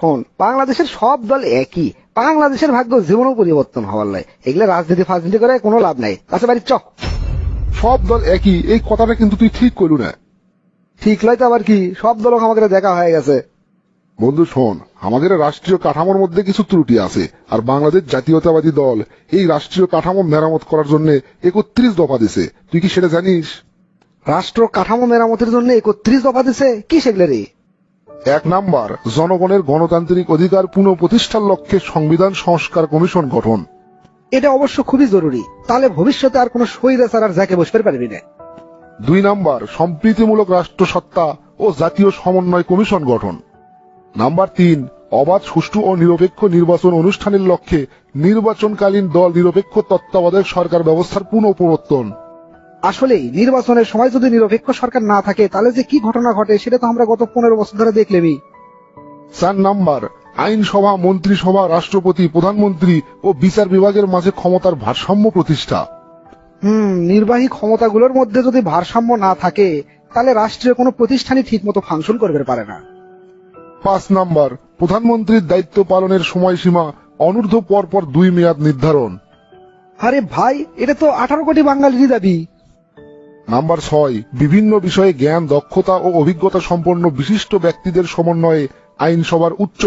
শোন বাংলাদেশের সব দল একই। বাংলাদেশের ভাগ্য জীবনও পরিবর্তন হওয়ার লাই এগুলা রাজনীতি ফাজনীতি করে কোনো লাভ নাই। তাছে বাড়ি চ। সব দল একই এই কথাটা কিন্তু তুই ঠিক করলু না। ঠিক লয় তো আবার কি? সব দল আমাদের দেখা হয়ে গেছে। বন্ধু শোন আমাদের রাষ্ট্রীয় কাঠামোর মধ্যে কিছু ত্রুটি আছে আর বাংলাদেশ জাতীয়তাবাদী দল এই রাষ্ট্রীয় কাঠামো মেরামত করার জন্য একত্রিশ দফা দিছে। তুই কি সেটা জানিস? রাষ্ট্র কাঠামো মেরামতের জন্য একত্রিশ দফা দিছে? কি সেগুলো রে এক নাম্বার জনগণের গণতান্ত্রিক অধিকার পুনঃপ্রতিষ্ঠার লক্ষ্যে সংবিধান সংস্কার কমিশন গঠন। এটা অবশ্য খুবই জরুরি। তাহলে ভবিষ্যতে আর কোনো স্বৈরাচার আর যাকে বসতে পারবি না। দুই নাম্বার সম্প্রীতিমূলক রাষ্ট্রসত্তা ও জাতীয় সমন্বয় কমিশন গঠন। নাম্বার তিন অবাধ সুষ্ঠু ও নিরপেক্ষ নির্বাচন অনুষ্ঠানের লক্ষ্যে নির্বাচনকালীন দল নিরপেক্ষ তত্ত্বাবধায়ক সরকার ব্যবস্থার পুনঃপ্রবর্তন। আসলেই নির্বাচনের সময় যদি নিরপেক্ষ সরকার না থাকে তাহলে যে কি ঘটনা ঘটে সেটা তো আমরা গত পনেরো বছর ধরে দেখলেমই। চার নাম্বার আইনসভা মন্ত্রিসভা রাষ্ট্রপতি প্রধানমন্ত্রী ও বিচার বিভাগের মাঝে ক্ষমতার ভারসাম্য প্রতিষ্ঠা। হুম নির্বাহী ক্ষমতাগুলোর মধ্যে যদি ভারসাম্য না থাকে তাহলে রাষ্ট্রের কোনো প্রতিষ্ঠানই ঠিক মতো ফাংশন করবে পারে না। পাঁচ নাম্বার প্রধানমন্ত্রীর দায়িত্ব পালনের সময়সীমা অনূর্ধ্ব পরপর দুই মেয়াদ নির্ধারণ। আরে ভাই এটা তো আঠারো কোটি বাঙালিরই দাবি। নাম্বার ছয় বিভিন্ন বিষয়ে জ্ঞান দক্ষতা ও অভিজ্ঞতা সম্পন্ন বিশিষ্ট ব্যক্তিদের সমন্বয়ে আইনসভার উচ্চ